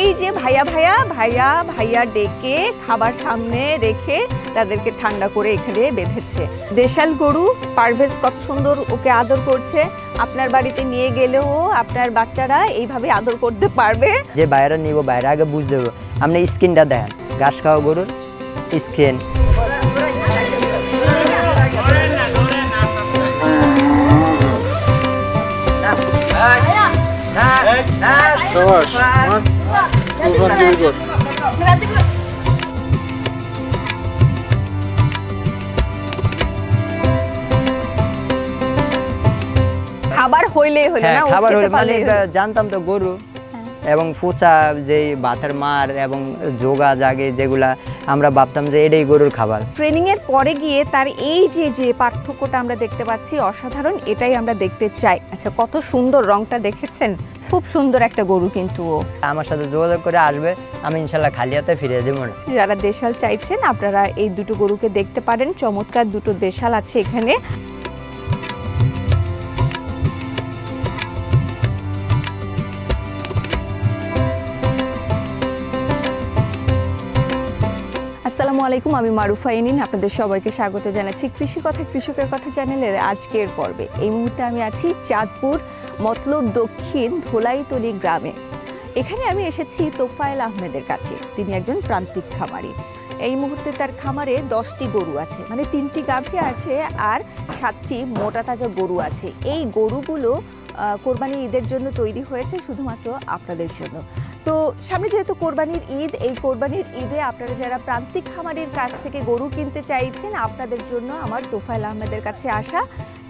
এই যে ভাইয়া ভাইয়া ভাইয়া ভাইয়া ডেকে খাবার সামনে রেখে তাদেরকে ঠান্ডা করে এখানে বেঁধেছে। দেশাল গরু পারভেজ কত সুন্দর ওকে আদর করছে। আপনার বাড়িতে নিয়ে গেলেও আপনার বাচ্চারা এইভাবে আদর করতে পারবে। যে বাইরে নিব বাইরে আগে বুঝ দেবো আপনি স্কিনটা দেখেন। ঘাস খাওয়া গরুর স্কিন। Savaş. খাবার হইলেই হলো হ্যাঁ না খাবার হলে মানে। হ্যাঁ। জানতাম তো গরু এবং ফুচা যেই ভাতের মার এবং যোগা জাগে যেগুলা আমরা ভাবতাম যে এটাই গরুর খাবার ট্রেনিং এর পরে গিয়ে তার এই যে যে পার্থক্যটা আমরা দেখতে পাচ্ছি অসাধারণ এটাই আমরা দেখতে চাই আচ্ছা কত সুন্দর রংটা দেখেছেন খুব সুন্দর একটা গরু কিন্তু ও। আমার সাথে যোগাযোগ করে আসবে আমি ইনশাল্লাহ খালি হাতে ফিরে দেবো না। যারা দেশাল চাইছেন আপনারা এই দুটো গরুকে দেখতে পারেন। চমৎকার দুটো দেশাল আছে এখানে। আসসালামু আলাইকুম আমি মারুফা ইনিন আপনাদের সবাইকে স্বাগত জানাচ্ছি কৃষি কথা কৃষকের কথা চ্যানেলের আজকের পর্বে। এই মুহূর্তে আমি আছি চাঁদপুর মতলব দক্ষিণ ধোলাইতলি গ্রামে। এখানে আমি এসেছি তোফায়েল আহমেদের কাছে। তিনি একজন প্রান্তিক খামারি। এই মুহূর্তে তার খামারে দশটি গরু আছে। মানে তিনটি গাভী আছে আর সাতটি মোটা তাজা গরু আছে। এই গরুগুলো কোরবানি ঈদের জন্য তৈরি হয়েছে শুধুমাত্র আপনাদের জন্য। তো সামনে যেহেতু কোরবানির ঈদ, এই কোরবানির ঈদে আপনারা যারা প্রান্তিক খামারের কাছ থেকে গরু কিনতে চাইছেন, আপনাদের জন্য আমার তোফায়েল আহমেদের কাছে আসা।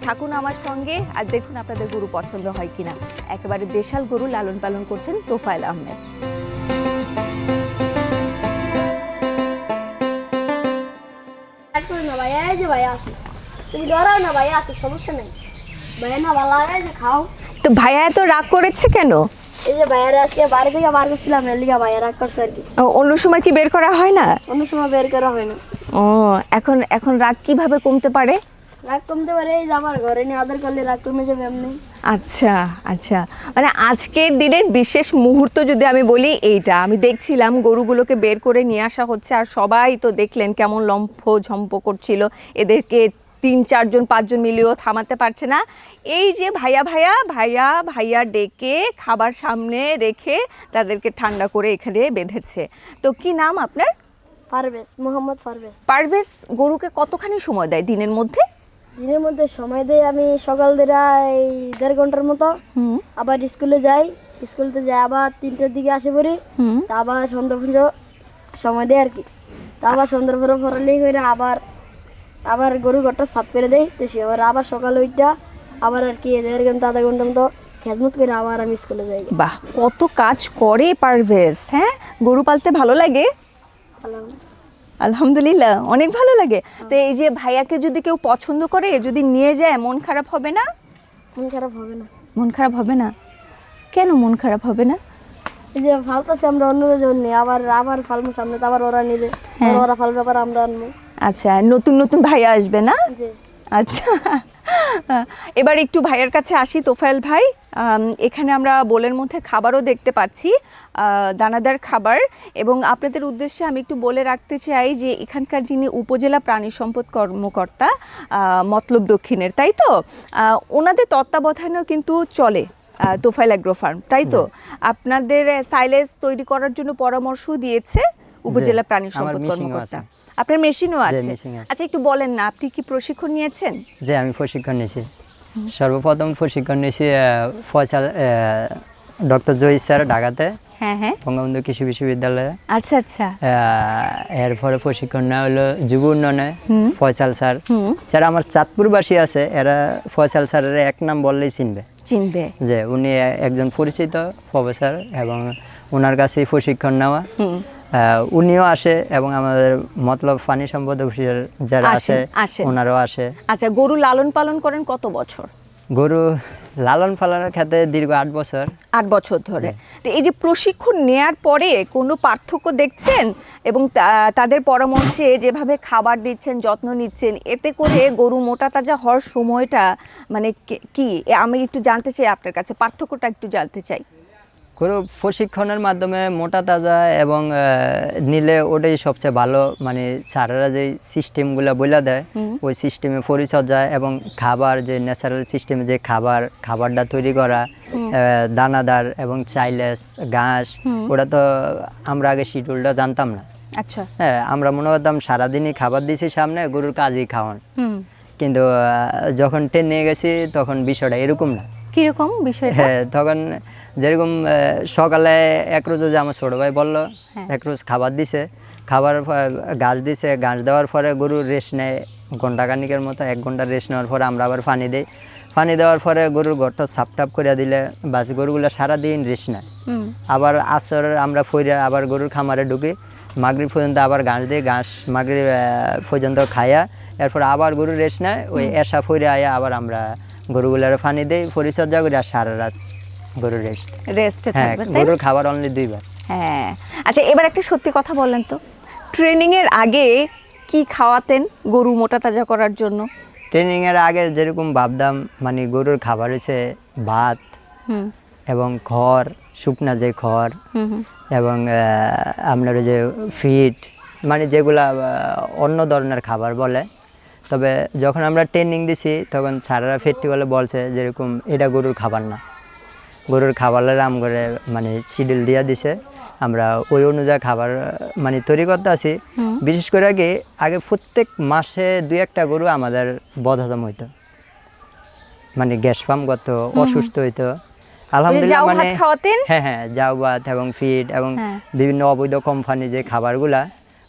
থাকুন আমার সঙ্গে আর দেখুন আপনাদের গরু পছন্দ হয় কিনা। একেবারে দেশাল গরু লালন পালন করছেন তোফায়েল আহমেদ। না ভাইয়া এই যে ভাইয়া আছে। তুমি ডরাও না ভাইয়া আছে সমস্যা নেই। ভাইয়া না ভালো লাগে যে খাও। তো ভাইয়া এত রাগ করেছে কেন? এই যে ভাইয়ারা আজকে বাড়ি থেকে বার করছিলাম এর লিগা ভাইয়া রাগ করছে আর কি। ও, অন্য সময় কি বের করা হয় না? অন্য সময় বের করা হয় না। ও এখন এখন রাগ কীভাবে কমতে পারে? রাগ কমতে পারে এই আমার ঘরে নিয়ে আদর করলে রাগ কমে যাবে এমনি। আচ্ছা আচ্ছা। মানে আজকের দিনের বিশেষ মুহূর্ত যদি আমি বলি এইটা আমি দেখছিলাম গরুগুলোকে বের করে নিয়ে আসা হচ্ছে আর সবাই তো দেখলেন কেমন লম্ফ ঝম্প করছিল এদেরকে তিন চারজন পাঁচজন মিলিয়েও থামাতে পারছে না। এই যে ভাইয়া ভাইয়া ভাইয়া ভাইয়া ডেকে খাবার সামনে রেখে তাদেরকে ঠান্ডা করে এখানে বেঁধেছে। তো কি নাম আপনার? পারভেজ মোহাম্মদ পারভেজ। পারভেজ গরুকে কতখানি সময় দেয় দিনের মধ্যে? দিনের মধ্যে সময় দেই আমি সকাল এই দেড় ঘণ্টার মতো। আবার স্কুলে যাই স্কুলতে যাই আবার তিনটের দিকে আসে পড়ি। হুম। তা আবার সন্ধ্যা পুজো সময় দেয় আর কি তা আবার সন্ধ্যার পরে ফরালি করে আবার আবার গরু ঘরটা সাফ করে দেয় তো সে আবার আবার সকাল ওইটা আবার আর কি দেড় ঘণ্টা আধা ঘণ্টার মতো খেদমত করে আবার আমি স্কুলে যাই। বাহ কত কাজ করে পারভেজ হ্যাঁ? গরু পালতে ভালো লাগে? আলহামদুলিল্লাহ। আলহামদুলিল্লাহ অনেক ভালো লাগে। তো এই যে ভাইয়াকে যদি কেউ পছন্দ করে যদি নিয়ে যায় মন খারাপ হবে না? মন খারাপ হবে না। মন খারাপ হবে না? কেন মন খারাপ হবে না? এই যে ফালতাছে আমরা অন্য জন্য আবার আবার ফালমু সামনে তো আবার ওরা নিবে। হ্যাঁ। ওরা ফালবে আবার আমরা আনব। আচ্ছা নতুন নতুন ভাইয়া আসবে না? আচ্ছা। এবার একটু ভাইয়ের কাছে আসি তোফায়েল ভাই। এখানে আমরা বোলের মধ্যে খাবারও দেখতে পাচ্ছি দানাদার খাবার। এবং আপনাদের উদ্দেশ্যে আমি একটু বলে রাখতে চাই যে এখানকার যিনি উপজেলা প্রাণী সম্পদ কর্মকর্তা মতলব দক্ষিণের তাই তো? ওনাদের তত্ত্বাবধানেও কিন্তু চলে তোফাইল অ্যাগ্রো ফার্ম তাই তো? আপনাদের সাইলেজ তৈরি করার জন্য পরামর্শ দিয়েছে উপজেলা প্রাণী সম্পদ কর্মকর্তা। আপনার মেশিনও আছে? আছে। আচ্ছা একটু বলেন না আপনি কি প্রশিক্ষণ নিয়েছেন? যে আমি প্রশিক্ষণ নিয়েছি। সর্বপ্রথম প্রশিক্ষণ নিয়েছি ফয়সাল ডক্টর জয়ী স্যার ঢাকাতে হ্যাঁ হ্যাঁ। বঙ্গবন্ধু কৃষি বিশ্ববিদ্যালয়ে। আচ্ছা আচ্ছা। এরপরে প্রশিক্ষণ নেওয়া হলো যুব উন্নয়নে ফয়সাল স্যার। যারা আমার চাঁদপুরবাসী আছে এরা ফয়সাল স্যারের এক নাম বললেই চিনবে। চিনবে। যে উনি একজন পরিচিত প্রফেসর এবং ওনার কাছেই প্রশিক্ষণ নেওয়া। উনিও আসে এবং আমাদের মতলব পানি সম্পদ অফিসের যারা আসেন। ওনারাও আসে। আচ্ছা গরু লালন পালন করেন কত বছর? গরু লালন পালনের ক্ষেত্রে দীর্ঘ আট বছর। আট বছর ধরে। তো এই যে প্রশিক্ষণ নেয়ার পরে কোনো পার্থক্য দেখছেন? এবং তাদের পরামর্শে যেভাবে খাবার দিচ্ছেন যত্ন নিচ্ছেন এতে করে গরু মোটা তাজা হওয়ার সময়টা মানে কি আমি একটু জানতে চাই আপনার কাছে পার্থক্যটা একটু জানতে চাই। গরু প্রশিক্ষণের মাধ্যমে মোটা তাজা এবং নিলে ওটাই সবচেয়ে ভালো। মানে ছাড়ারা যে সিস্টেমগুলো বলে দেয় ওই সিস্টেমে পরিচর্যা এবং খাবার যে ন্যাচারাল সিস্টেমে যে খাবার খাবারটা তৈরি করা দানাদার এবং চাইলেস ঘাস ওটা তো আমরা আগে শিডিউলটা জানতাম না। আচ্ছা। হ্যাঁ আমরা মনে করতাম সারাদিনই খাবার দিছি সামনে গরুর কাজই খাওয়ান। কিন্তু যখন ট্রেন নিয়ে গেছি তখন বিষয়টা এরকম না। কীরকম বিষয়টা? হ্যাঁ তখন যেরকম সকালে এক রোজ যে আমার ছোটো ভাই বলল হ্যাঁ। এক রোজ খাবার দিছে খাবার ঘাস দিছে ঘাস দেওয়ার পরে গরু রেস্ট নেয় ঘণ্টা খানিকের মতো এক ঘণ্টা রেস্ট নেওয়ার পরে আমরা আবার পানি দিই। পানি দেওয়ার পরে গরুর ঘরটা সাপ টাপ করে দিলে বাস গরুগুলো সারাদিন রেস্ট নেয়। আবার আসর আমরা ফইরে আবার গরুর খামারে ঢুকি মাগরিব পর্যন্ত আবার ঘাস দিই ঘাস মাগরিব আহ, পর্যন্ত খাইয়া এরপর আবার গরু রেস্ট নেয় ওই এসা ফইরে আয়া আবার আমরা গরুগুলার পানি দিই পরিচর্যা করি আর সারা রাত গরু রেস্ট রেস্টে হ্যাঁ থাকবে তাই গরুর খাবার অনলি দুইবার। হ্যাঁ। আচ্ছা এবার একটা সত্যি কথা বলেন তো। ট্রেনিং এর আগে কি খাওয়াতেন গরু মোটা তাজা করার জন্য? ট্রেনিং এর আগে যেরকম ভাবতাম মানে গরুর খাবার হচ্ছে ভাত এবং খড় শুকনা যে খড় এবং আপনার ওই যে ফিট মানে যেগুলা অন্য ধরনের খাবার বলে। তবে যখন আমরা ট্রেনিং দিছি তখন স্যারেরা ফেস্টিভ্যালে বলছে যেরকম এটা গরুর খাবার না। গরুর খাবারের আম করে মানে শিডিউল দিয়ে দিছে। আমরা ওই অনুযায়ী খাবার মানে তৈরি করতে আছি। বিশেষ করে আগে আগে প্রত্যেক মাসে দুই একটা গরু আমাদের বদহজম হইতো। মানে গ্যাস পাম্প করতো অসুস্থ হইতো। আলহামদুলিল্লাহ মানে হ্যাঁ হ্যাঁ জাউ ভাত এবং ফিড এবং হ্যাঁ। বিভিন্ন অবৈধ কোম্পানি যে খাবারগুলা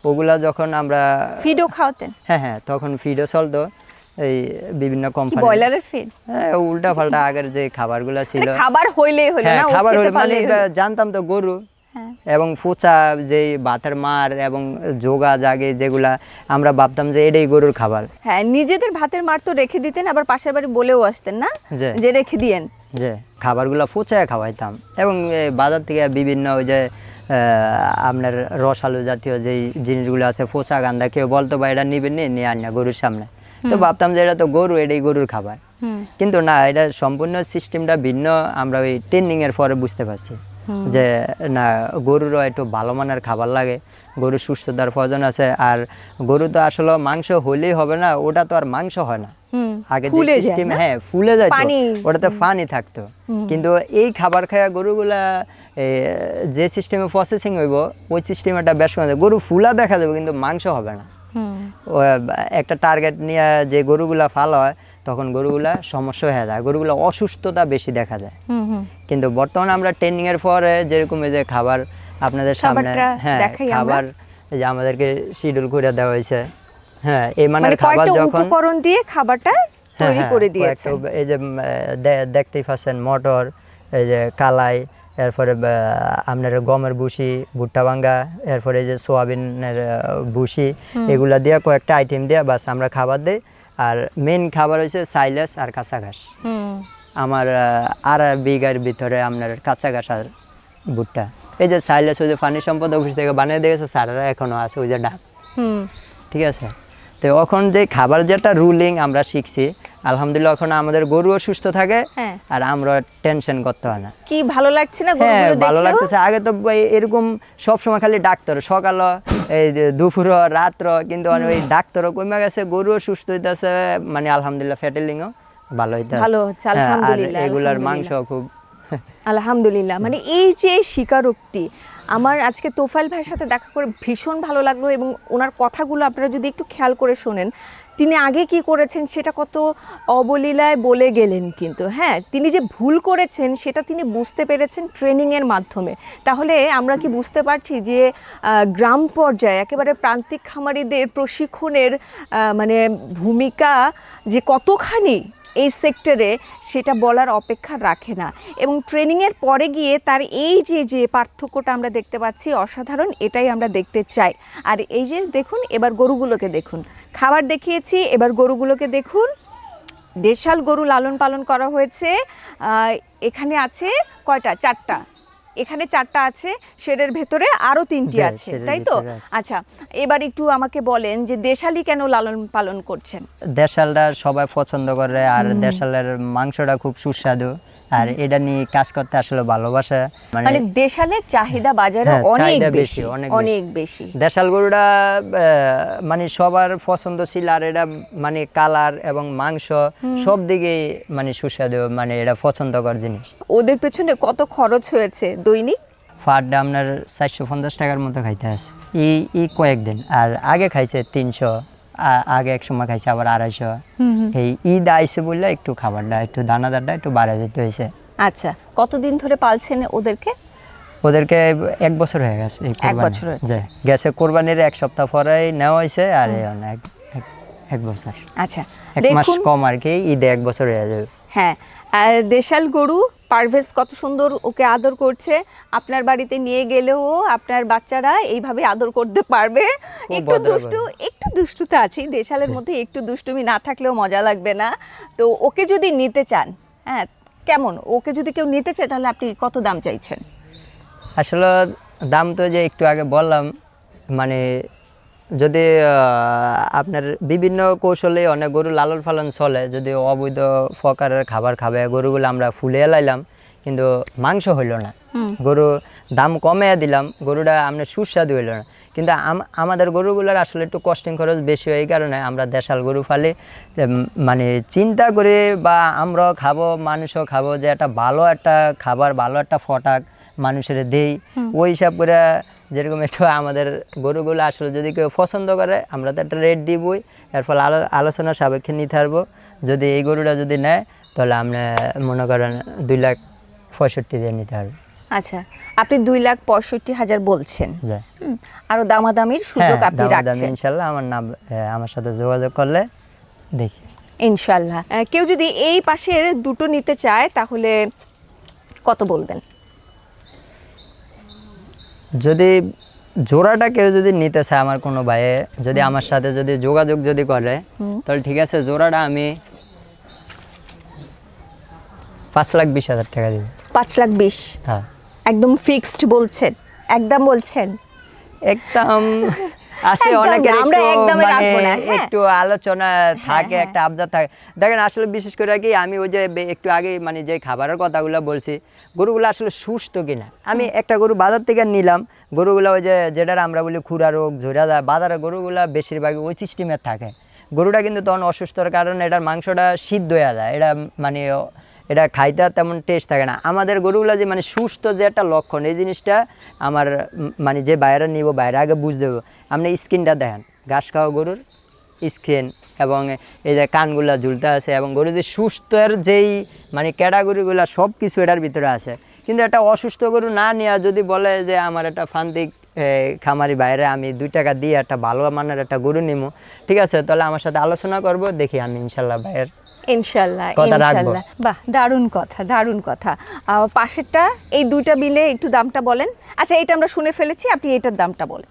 ওগুলা যখন আমরা ফিডও খাওয়াতেন? হ্যাঁ হ্যাঁ তখন ফিডও চলতো। এই বিভিন্ন কোম্পানি ব্রয়লারের ফিড হ্যাঁ উল্টা পাল্টা আগের যে খাবারগুলা ছিল। খাবার হইলেই হলো হ্যাঁ না খাবার হলে মানে। জানতাম তো গরু হ্যাঁ। এবং ফুচা যেই ভাতের মার এবং যোগা জাগে যেগুলা আমরা ভাবতাম যে এটাই গরুর খাবার। হ্যাঁ নিজেদের ভাতের মার তো রেখে দিতেন আবার পাশের বাড়ি বলেও আসতেন না? যে। যে রেখে দিয়েন। যে খাবারগুলো ফুচায় খাওয়াইতাম। এবং বাজার থেকে বিভিন্ন ওই যে আহ, আপনার রসালো জাতীয় যেই জিনিসগুলো আছে ফোচা গান্দা কেউ বলতো বা এটা নিবেন নি নিয়ে আন না গরুর সামনে। তো ভাবতাম যে এটা তো গরু এটাই গরুর খাবার। কিন্তু না এটা সম্পূর্ণ সিস্টেমটা ভিন্ন আমরা ওই ট্রেনিং এর পরে বুঝতে পারছি। যে না গরুরও একটু ভালো মানের খাবার লাগে গরুর সুস্থতার প্রয়োজন আছে আর গরু তো আসলে মাংস হলেই হবে না ওটা তো আর মাংস হয় না। আগে যে সিস্টেম হ্যাঁ ফুলে যায় ওটাতে পানি থাকতো। কিন্তু এই খাবার খাওয়া গরুগুলা যে সিস্টেমে প্রসেসিং হইব ওই সিস্টেমটা বেশ গরু ফুলা দেখা যাবে কিন্তু মাংস হবে না। একটা টার্গেট নিয়ে যে গরুগুলা ফাল হয় তখন গরুগুলা সমস্যা হয়ে যায়। গরুগুলা অসুস্থতা বেশি দেখা যায়। কিন্তু বর্তমানে আমরা ট্রেনিং এর পরে যেরকম এই যে খাবার আপনাদের সামনে হ্যাঁ খাবার এই যে আমাদেরকে শিডিউল করে দেওয়া হয়েছে। হ্যাঁ এই মানে মানের খাবার যখন উপকরণ দিয়ে খাবারটা হ্যাঁ, তৈরি হ্যাঁ, করে উপ- এই যে দেখতেই পাচ্ছেন মটর এই যে কালাই এরপরে আপনার গমের ভুসি ভুট্টা ভাঙ্গা এরপরে যে সোয়াবিনের ভুসি এগুলা দিয়ে কয়েকটা আইটেম দিয়ে বাস আমরা খাবার দিই। আর মেন খাবার হচ্ছে সাইলেস আর কাঁচা ঘাস। আমার আর বিঘার ভিতরে আপনার কাঁচা ঘাস আর ভুট্টা। এই যে সাইলেস ওই যে পানি সম্পদ অফিস থেকে বানিয়ে দিয়েছে সারারা এখনও আছে ওই যে ডাক হুম। ঠিক আছে? তো এখন যে খাবার যেটা রুলিং আমরা শিখছি আলহামদুলিল্লাহ এখন আমাদের গরুও সুস্থ থাকে হ্যাঁ। আর আমরা টেনশন করতে হয় না। কি ভালো লাগছে না হ্যাঁ গরুগুলো ভালো লাগতেছে। আগে তো এরকম সব সময় খালি ডাক্তার সকাল এই যে দুপুর রাত্র কিন্তু ওই ডাক্তারও কমে গেছে গরুও সুস্থ হইতেছে মানে আলহামদুলিল্লাহ ফ্যাটেলিংও ভালো হইতেছে। ভালো হচ্ছে, আলহামদুলিল্লাহ, এগুলার মাংস খুব আলহামদুলিল্লাহ মানে এই যে স্বীকারোক্তি আমার আজকে তোফাইল ভাইয়ের সাথে দেখা করে ভীষণ ভালো লাগল এবং ওনার কথাগুলো আপনারা যদি একটু খেয়াল করে শোনেন, তিনি আগে কি করেছেন সেটা কত অবলীলায় বলে গেলেন কিন্তু। হ্যাঁ তিনি যে ভুল করেছেন সেটা তিনি বুঝতে পেরেছেন ট্রেনিংয়ের মাধ্যমে। তাহলে আমরা কি বুঝতে পারছি যে গ্রাম পর্যায়ে একেবারে প্রান্তিক খামারিদের প্রশিক্ষণের মানে ভূমিকা যে কতখানি এই সেক্টরে সেটা বলার অপেক্ষা রাখে না। এবং ট্রেনিংয়ের পরে গিয়ে তার এই যে যে পার্থক্যটা আমরা দেখতে পাচ্ছি অসাধারণ এটাই আমরা দেখতে চাই। আর এই যে দেখুন এবার গরুগুলোকে দেখুন। খাবার দেখিয়েছি এবার গরুগুলোকে দেখুন। দেশাল গরু লালন পালন করা হয়েছে। এখানে আছে কয়টা? চারটা। এখানে চারটা আছে শেডের ভেতরে আরও তিনটি আছে তাই তো? আচ্ছা এবার একটু আমাকে বলেন যে দেশালি কেন লালন পালন করছেন? দেশালটা সবাই পছন্দ করে আর দেশালের মাংসটা খুব সুস্বাদু। আর এটা নিয়ে কাজ করতে আসলে ভালোবাসে মানে মানে দেশালের চাহিদা বাজারে হ্যাঁ, অনেক বেশি, অনেক বেশি। দেশাল গরুটা মানে সবার পছন্দশীল আর এটা মানে কালার এবং মাংস সব দিকেই মানে সুস্বাদু মানে এটা পছন্দকর জিনিস। ওদের পেছনে কত খরচ হয়েছে দৈনিক? ফাটটা আপনার চারশো পঞ্চাশ টাকার মতো খাইতে আছে এই এই কয়েকদিন আর আগে খাইছে তিনশো আগে এক সময় খাইছে আবার আড়াইশো। এই ঈদ আইসে বললে একটু খাবারটা একটু দানাদারটা একটু বাড়া যেতে হয়েছে আচ্ছা কতদিন ধরে পালছেন ওদেরকে? ওদেরকে এক বছর হয়ে গেছে এক বছর হয়েছে। গেছে কোরবানির এক সপ্তাহ পরেই নেওয়া হয়েছে আর এক- এক- বছর। আচ্ছা এক মাস কম আর কি ঈদে এক বছর হয়ে যাবে। হ্যাঁ দেশাল গরু পারভেজ কত সুন্দর ওকে আদর করছে। আপনার বাড়িতে নিয়ে গেলেও আপনার বাচ্চারা এইভাবে আদর করতে পারবে। একটু দুষ্টু একটু দুষ্টুতা আছে দেশালের মধ্যে একটু দুষ্টুমি না থাকলেও মজা লাগবে না। তো ওকে যদি নিতে চান হ্যাঁ কেমন? ওকে যদি কেউ নিতে চায় তাহলে আপনি কত দাম চাইছেন? আসলে দাম তো যে একটু আগে বললাম মানে যদি আপনার বিভিন্ন কৌশলে অনেক গরু লালন পালন চলে যদি অবৈধ প্রকারের খাবার খাবে গরুগুলো আমরা ফুলে লাইলাম কিন্তু মাংস হইল না। গরু দাম কমে দিলাম গরুটা আমরা সুস্বাদু হইল না। কিন্তু আম- আমাদের গরুগুলোর আসলে একটু কস্টিং খরচ বেশি হয় এই কারণে আমরা দেশাল গরু ফালি মানে চিন্তা করে বা আমরাও খাব মানুষও খাব যে একটা ভালো একটা খাবার ভালো একটা ফটাক মানুষের দেই। ওই হিসাব করে যেরকম একটু আমাদের গরুগুলো আসলে যদি কেউ পছন্দ করে আমরা তো একটা রেট দিবই। এর ফলে আলো আলোচনা সাপেক্ষে নিতে পারব। যদি এই গরুটা যদি নেয় তাহলে আমরা মনে করেন দুই লাখ পঁয়ষট্টি দিয়ে নিতে পারব। আচ্ছা আপনি দুই লাখ পঁয়ষট্টি হাজার বলছেন। আরও দামাদামির সুযোগ হ্যাঁ, আপনি রাখছেন। ইনশাল্লাহ আমার নাম আমার সাথে যোগাযোগ করলে দেখি। ইনশাল্লাহ কেউ যদি এই পাশের দুটো নিতে চায় তাহলে কত বলবেন? যদি জোড়াটা কেউ যদি নিতে চায় আমার কোনো ভাইয়ে যদি আমার সাথে যদি যোগাযোগ যদি করে তাহলে ঠিক আছে জোড়াটা আমি পাঁচ লাখ বিশ হাজার টাকা দিব। পাঁচ লাখ বিশ? হ্যাঁ। একদম ফিক্সড বলছেন একদম বলছেন। একদম আসে আমরা একদমে মানে রাখব না, হ্যাঁ। একটু আলোচনা থাকে হ্যাঁ। একটা আবদার থাকে। দেখেন আসলে বিশেষ করে কি আমি ওই যে একটু আগে মানে যে খাবারের কথাগুলো বলছি গরুগুলো আসলে সুস্থ কিনা? আমি একটা গরু বাজার থেকে নিলাম গরুগুলো ওই যে যেটা আমরা বলি খুরা রোগ ঝরা যায় বাজারে গরুগুলা বেশিরভাগ ওই সিস্টেমের থাকে। গরুটা কিন্তু তখন অসুস্থর কারণে এটার মাংসটা সিদ্ধ হয়ে যায় এটা মানে এটা খাইতে তেমন টেস্ট থাকে না। আমাদের গরুগুলো যে মানে সুস্থ যে একটা লক্ষণ এই জিনিসটা আমার মানে যে বাইরে নিব বাইরে আগে বুঝতে দেবো আপনি স্কিনটা দেখেন। ঘাস খাওয়া গরুর স্কিন এবং এই যে কানগুলা ঝুলতে আছে এবং গরু যে সুস্থের যেই মানে ক্যাটাগরিগুলো সব কিছু এটার ভিতরে আছে। কিন্তু একটা অসুস্থ গরু না নেওয়া যদি বলে যে আমার একটা ফান্দিক খামারি বাইরে আমি দুই টাকা দিয়ে একটা ভালো মানের একটা গরু নিবো ঠিক আছে? তাহলে আমার সাথে আলোচনা করব দেখি আমি ইনশাল্লাহ ভাইয়ের ইনশাল্লাহ। ইনশাল্লাহ। বাহ দারুণ কথা দারুণ কথা। পাশেরটা এই দুইটা মিলে একটু দামটা বলেন। আচ্ছা এটা আমরা শুনে ফেলেছি আপনি এটার দামটা বলেন।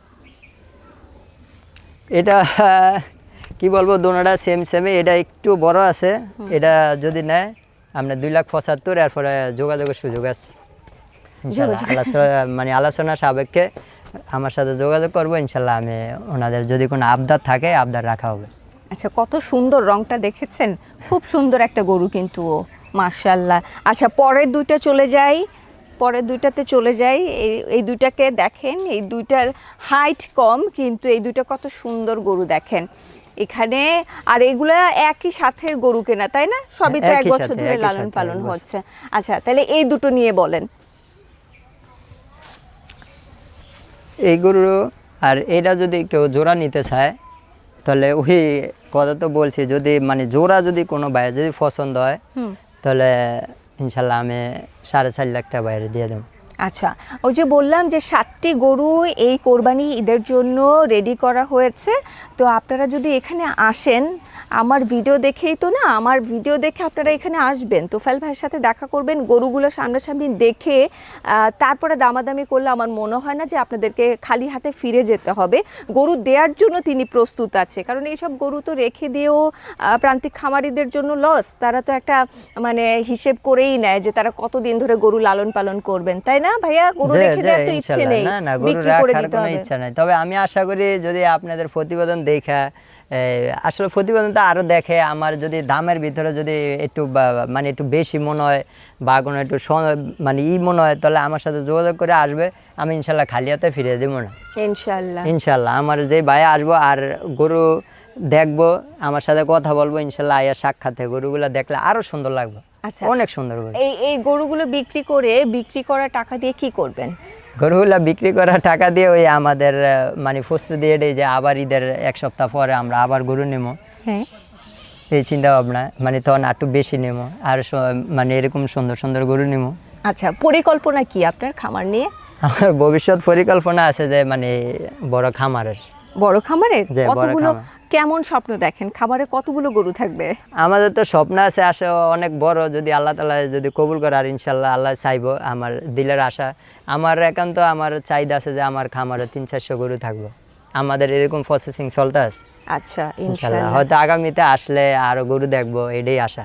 এটা কি বলব দোনোটা সেম সেমে এটা একটু বড় আছে। এটা যদি নেয় আমরা দুই লাখ পঁচাত্তর এরপরে যোগাযোগের সুযোগ আছে। মানে আলোচনা সাপেক্ষে আমার সাথে যোগাযোগ করব। ইনশাল্লাহ আমি ওনাদের যদি কোনো আবদার থাকে আবদার রাখা হবে। আচ্ছা কত সুন্দর রংটা দেখেছেন? খুব সুন্দর একটা গরু কিন্তু ও মার্শাল্লাহ আচ্ছা পরের দুইটা চলে যাই। পরের দুইটাতে চলে যাই। এই এই দুইটাকে দেখেন এই দুইটার হাইট কম কিন্তু এই দুইটা কত সুন্দর গরু দেখেন। এখানে আর এগুলা একই সাথের গরু কেনা তাই না? সবই তো এক বছর ধরে লালন পালন হচ্ছে। আচ্ছা তাহলে এই দুটো নিয়ে বলেন। এই গরু আর এটা যদি কেউ জোড়া নিতে চায় তাহলে ওই কথা তো বলছি যদি মানে জোড়া যদি কোনো বাইরে যদি পছন্দ হয় তাহলে ইনশাল্লাহ আমি সাড়ে চার লাখ টাকা বাইরে দিয়ে দেবো। আচ্ছা ওই যে বললাম যে সাতটি গরু এই কোরবানি ঈদের জন্য রেডি করা হয়েছে, তো আপনারা যদি এখানে আসেন আমার ভিডিও দেখেই তো না আমার ভিডিও দেখে আপনারা এখানে আসবেন। তোফাইল ভাইয়ের সাথে দেখা করবেন গরুগুলো সামনাসামনি দেখে তারপরে দামাদামি করলে আমার মনে হয় না যে আপনাদেরকে খালি হাতে ফিরে যেতে হবে। গরু দেওয়ার জন্য তিনি প্রস্তুত আছে কারণ এইসব গরু তো রেখে দিয়েও প্রান্তিক খামারিদের জন্য লস তারা তো একটা মানে হিসেব করেই নেয় যে তারা কতদিন ধরে গরু লালন পালন করবেন তাই না? ভাইয়া গরু রেখে দেওয়ার তো ইচ্ছে নেই বিক্রি করে দিতে হবে। ইচ্ছা নাই। তবে আমি আশা করি যদি আপনাদের প্রতিবেদন দেখা আসলে প্রতিবেদনটা আরও দেখে আমার যদি দামের ভিতরে যদি একটু মানে একটু বেশি মনে হয় বা কোনো একটু মানে ই মনে হয় তাহলে আমার সাথে যোগাযোগ করে আসবে। আমি ইনশাল্লাহ খালি হাতে ফিরে দেবো না। ইনশাল্লাহ। ইনশাল্লাহ আমার যে ভাই আসব আর গরু দেখব আমার সাথে কথা বলব ইনশাল্লাহ আয়া সাক্ষাতে গরুগুলো দেখলে আরও সুন্দর লাগবে। আচ্ছা। অনেক সুন্দর এই এই গরুগুলো বিক্রি করে বিক্রি করা টাকা দিয়ে কি করবেন? গরুগুলা বিক্রি করা টাকা দিয়ে ওই আমাদের মানে মানে দিয়ে দেয় যে আবার ঈদের এক সপ্তাহ পরে আমরা আবার গরু নেব হ্যাঁ। এই চিন্তা ভাবনা মানে তখন একটু বেশি নেব আর মানে এরকম সুন্দর সুন্দর গরু নেব আচ্ছা পরিকল্পনা কি আপনার খামার নিয়ে? আমার ভবিষ্যৎ পরিকল্পনা আছে যে মানে বড় খামারের। বড় খামারের? কতগুলো কেমন স্বপ্ন দেখেন? খামারে কতগুলো গরু থাকবে? আমাদের তো স্বপ্ন আছে আসে অনেক বড় যদি আল্লাহ তালা যদি কবুল করে আর ইনশাল্লাহ আল্লাহ চাইব আমার দিলের আশা। আমার একান্ত আমার চাহিদা আছে যে আমার খামারে তিন চারশো গরু থাকব। আমাদের এরকম প্রসেসিং চলতে আছে। আচ্ছা ইনশাল্লাহ হয়তো আগামীতে আসলে আরও গরু দেখব এটাই আশা।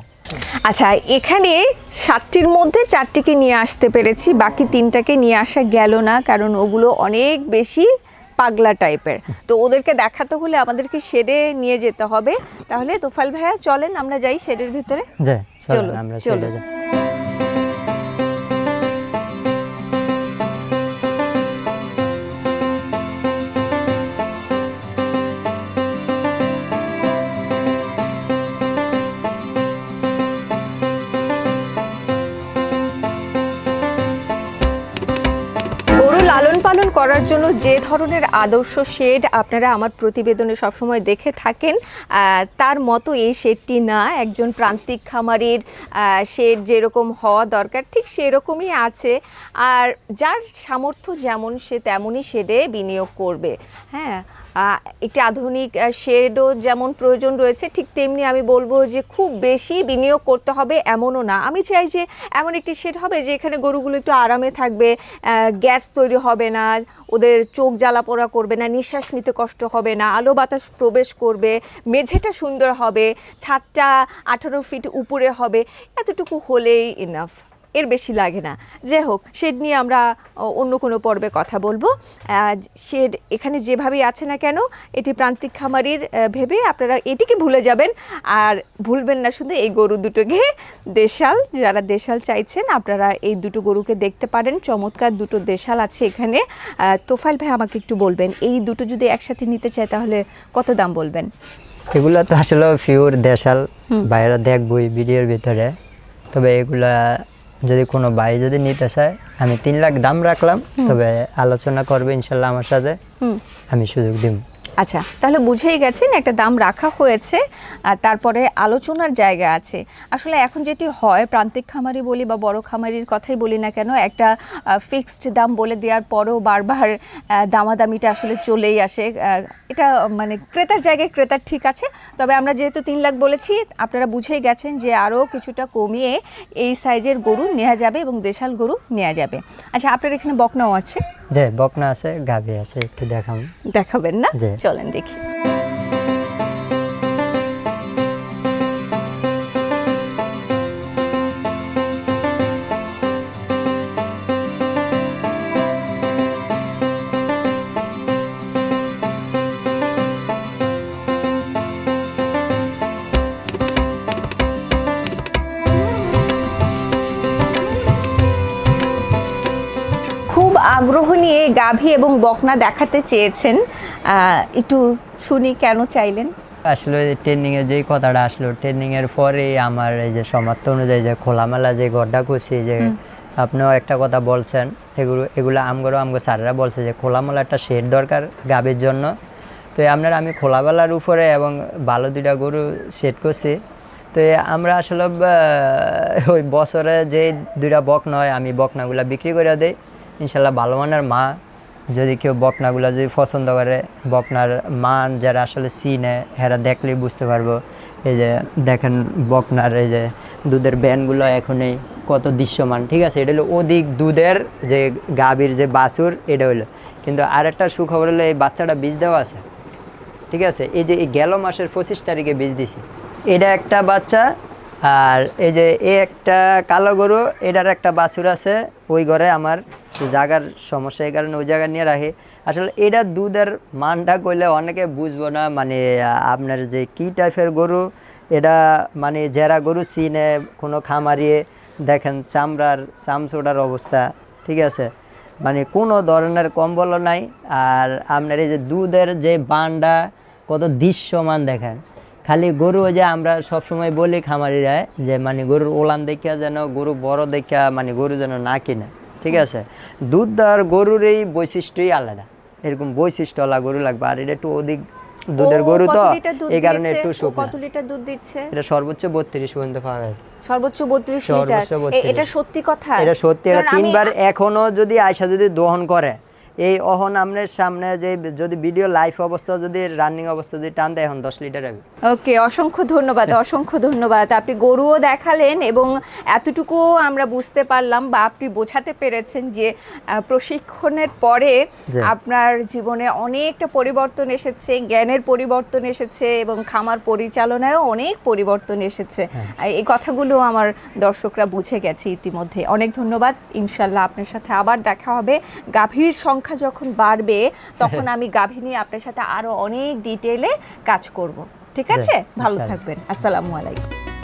আচ্ছা এখানে সাতটির মধ্যে চারটিকে নিয়ে আসতে পেরেছি বাকি তিনটাকে নিয়ে আসা গেল না কারণ ওগুলো অনেক বেশি পাগলা টাইপের। তো ওদেরকে দেখাতে হলে আমাদেরকে শেডে নিয়ে যেতে হবে। তাহলে তোফাল ভাইয়া চলেন আমরা যাই শেডের ভিতরে। চলো। চলে লালন পালন করার জন্য যে ধরনের আদর্শ শেড আপনারা আমার প্রতিবেদনে সবসময় দেখে থাকেন তার মতো এই শেডটি না। একজন প্রান্তিক খামারের শেড যেরকম হওয়া দরকার, ঠিক সেরকমই আছে। আর যার সামর্থ্য যেমন, সে তেমনই শেডে বিনিয়োগ করবে। হ্যাঁ একটি আধুনিক শেডও যেমন প্রয়োজন রয়েছে, ঠিক তেমনি আমি বলব যে খুব বেশি বিনিয়োগ করতে হবে এমনও না। আমি চাই যে এমন একটি শেড হবে যে এখানে গরুগুলো একটু আরামে থাকবে গ্যাস তৈরি হবে না, ওদের চোখ জ্বালা পোড়া করবে না, নিঃশ্বাস নিতে কষ্ট হবে না, আলো বাতাস প্রবেশ করবে, মেঝেটা সুন্দর হবে, ছাদটা আঠারো ফিট উপরে হবে, এতটুকু হলেই ইনাফ এর বেশি লাগে না। যাই হোক শেড নিয়ে আমরা অন্য কোনো পর্বে কথা বলব। শেড এখানে যেভাবেই আছে না কেন এটি প্রান্তিক খামারির ভেবে আপনারা এটিকে ভুলে যাবেন। আর ভুলবেন না শুধু এই গরু দুটোকে। দেশাল যারা দেশাল চাইছেন আপনারা এই দুটো গরুকে দেখতে পারেন। চমৎকার দুটো দেশাল আছে এখানে। তোফাইল ভাই আমাকে একটু বলবেন এই দুটো যদি একসাথে নিতে চায় তাহলে কত দাম বলবেন? এগুলো তো আসলে পিওর দেশাল। বাইরে দেখবই ভিডিওর ভিতরে। তবে এগুলা যদি কোনো ভাই যদি নিতে চায় আমি তিন লাখ দাম রাখলাম তবে আলোচনা করবে ইনশাল্লাহ আমার সাথে। আমি সুযোগ দিব আচ্ছা তাহলে বুঝেই গেছেন একটা দাম রাখা হয়েছে, আর তারপরে আলোচনার জায়গা আছে। আসলে এখন যেটি হয়, প্রান্তিক খামারি বলি বা বড় খামারির কথাই বলি না কেন, একটা ফিক্সড দাম বলে দেওয়ার পরেও বারবার দামাদামিটা আসলে চলেই আসে। এটা মানে ক্রেতার জায়গায় ক্রেতার ঠিক আছে, তবে আমরা যেহেতু তিন লাখ বলেছি, আপনারা বুঝেই গেছেন যে আরও কিছুটা কমিয়ে এই সাইজের গরু নেওয়া যাবে এবং দেশাল গরু নেওয়া যাবে। আচ্ছা আপনার এখানে বকনাও আছে? যে বকনা আছে গাভী আছে একটু দেখাবেন না। চলেন দেখি। গাভী এবং বকনা দেখাতে চেয়েছেন একটু শুনি কেন চাইলেন? আসলে ট্রেনিং এর যে কথাটা আসলো ট্রেনিং এর পরে আমার এই যে সমাপ্ত অনুযায়ী যে খোলামেলা যে গড্ডা খুশি যে আপনিও একটা কথা বলছেন এগুলো এগুলো আমগরও আমগো স্যাররা বলছে যে খোলামেলা একটা শেড দরকার গাবের জন্য। তো আপনার আমি খোলাবেলার উপরে এবং ভালো দুইটা গরু সেট করছি। তো আমরা আসলে ওই বছরে যে দুইটা বক নয় আমি বকনাগুলো বিক্রি করে দেই। ইনশাল্লাহ ভালো মানের মা যদি কেউ বকনাগুলো যদি পছন্দ করে, বকনার মান যারা আসলে চিনে, হেরা দেখলেই বুঝতে পারব। এই যে দেখেন বকনার এই যে দুধের ব্যানগুলো এখনই কত দৃশ্যমান, ঠিক আছে? এটা হলো অধিক দুধের যে গাভীর যে বাছুর, এটা হলো। কিন্তু আরেকটা সুখবর হলো, এই বাচ্চাটা বীজ দেওয়া আছে, ঠিক আছে? এই যে এই গেল মাসের পঁচিশ তারিখে বীজ দিছি। এটা একটা বাচ্চা আর এই যে এ একটা কালো গরু, এটার একটা বাছুর আছে, ওই ঘরে আমার জায়গার সমস্যা, এই কারণে ওই জায়গা নিয়ে রাখি। আসলে এটা দুধের মানটা করলে অনেকে বুঝব না মানে আপনার যে কি টাইপের গরু, এটা মানে যারা গরু চিনে, কোনো খামারিয়ে দেখেন চামড়ার চামচোড়ার অবস্থা, ঠিক আছে? মানে কোনো ধরনের কম্বলও নাই, আর আপনার এই যে দুধের যে বানটা, কত দৃশ্যমান দেখেন। খালি গরু যে আমরা সবসময় বলি খামারিরা যে মানে গরুর ওলান দেখা যেন গরু বড় দেখা মানে গরু যেন না কিনে ঠিক আছে? দুধ দেওয়ার গরুর এই বৈশিষ্ট্যই আলাদা। এরকম বৈশিষ্ট্যওয়ালা গরু লাগবে। আর এটা একটু অধিক দুধের গরু তো এই কারণে একটু কত লিটার দুধ দিচ্ছে? এটা সর্বোচ্চ বত্রিশ পর্যন্ত পাওয়া যায়। সর্বোচ্চ বত্রিশ সর্বোচ্চ লিটার? এটা সত্যি কথা। এটা সত্যি এটা তিনবার এখনও যদি আয়সা যদি দহন করে এই অহন আপনার সামনে যে যদি ভিডিও লাইভ অবস্থা যদি রানিং অবস্থা যদি টান দেয় এখন দশ লিটার হবে ওকে অসংখ্য ধন্যবাদ অসংখ্য ধন্যবাদ। আপনি গরুও দেখালেন এবং এতটুকু আমরা বুঝতে পারলাম বা আপনি বোঝাতে পেরেছেন যে প্রশিক্ষণের পরে আপনার জীবনে অনেকটা পরিবর্তন এসেছে জ্ঞানের পরিবর্তন এসেছে এবং খামার পরিচালনায়ও অনেক পরিবর্তন এসেছে। এই কথাগুলো আমার দর্শকরা বুঝে গেছে ইতিমধ্যে। অনেক ধন্যবাদ ইনশাল্লাহ আপনার সাথে আবার দেখা হবে। গাভীর সংখ্যা যখন বাড়বে তখন আমি গাভী নিয়ে আপনার সাথে আরও অনেক ডিটেলে কাজ করব। ঠিক আছে? ভালো থাকবেন। আসসালামু আলাইকুম।